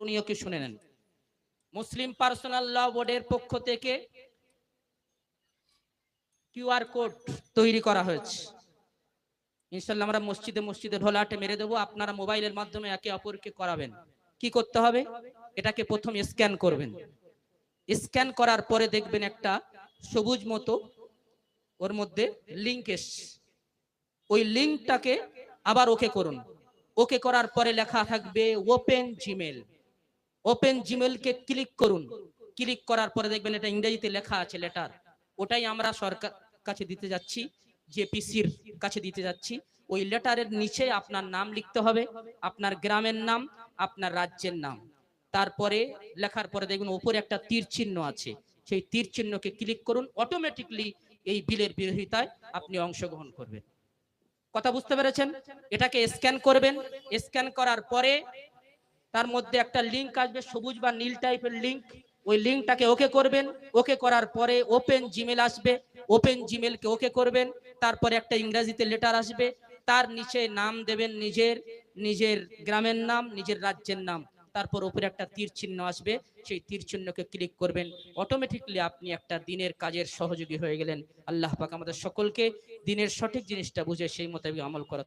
করণীয় কি শুনে নেন। মুসলিম পার্সোনাল ল বোর্ডের পক্ষ থেকে কিউআর কোড তৈরি করা হয়েছে। ইনশাল্লাহ আমরা মসজিদে মসজিদে ঢোলাটে মেরে দেবো, আপনারা মোবাইলের মাধ্যমে একে অপরকে করাবেন। কি করতে হবে? এটাকে প্রথম স্ক্যান করবেন। স্ক্যান করার পরে দেখবেন একটা সবুজ মতো ওর মধ্যে লিঙ্ক এসছে। ওই লিঙ্কটাকে আবার ওকে করুন। ওকে করার পরে লেখা থাকবে ওপেন জিমেল ওপেন জিমেলকে ক্লিক করুন। ক্লিক করার পরে দেখবেন এটা ইংরেজিতে লেখা আছে লেটার ওটাই আমরা সরকার কাছে দিতে যাচ্ছি জেপিসির কাছে দিতে যাচ্ছি। ওই লেটারের নিচে আপনার নাম লিখতে হবে, আপনার গ্রামের নাম, আপনার রাজ্যের নাম। তারপরে লেখার পরে দেখবেন ওপরে একটা তীর চিহ্ন আছে। সেই তীর চিহ্নকে ক্লিক করুন অটোমেটিকলি এই বিলের বিরোধিতায় আপনি অংশগ্রহণ করবেন। কথা বুঝতে পেরেছেন? এটাকে স্ক্যান করবেন। স্ক্যান করার পরে তার মধ্যে একটা লিংক আসবে, সবুজ বা নীল টাইপের লিংক ওই লিঙ্কটাকে ওকে করবেন। ওকে করার পরে ওপেন জিমেল আসবে। ওপেন জিমেলকে ওকে করবেন। তারপরে একটা ইংরেজিতে লেটার আসবে। তার নিচে নাম দেবেন নিজের নিজের গ্রামের নাম, নিজের রাজ্যের নাম। তারপর উপরে একটা তীর চিহ্ন আসবে। সেই তীর চিহ্নকে ক্লিক করবেন। অটোমেটিকলি আপনি একটা দিনের কাজের সহযোগী হয়ে গেলেন। আল্লাহ পাক আমাদের সকলকে দিনের সঠিক জিনিসটা বুঝে সেই মোতাবেক আমল করা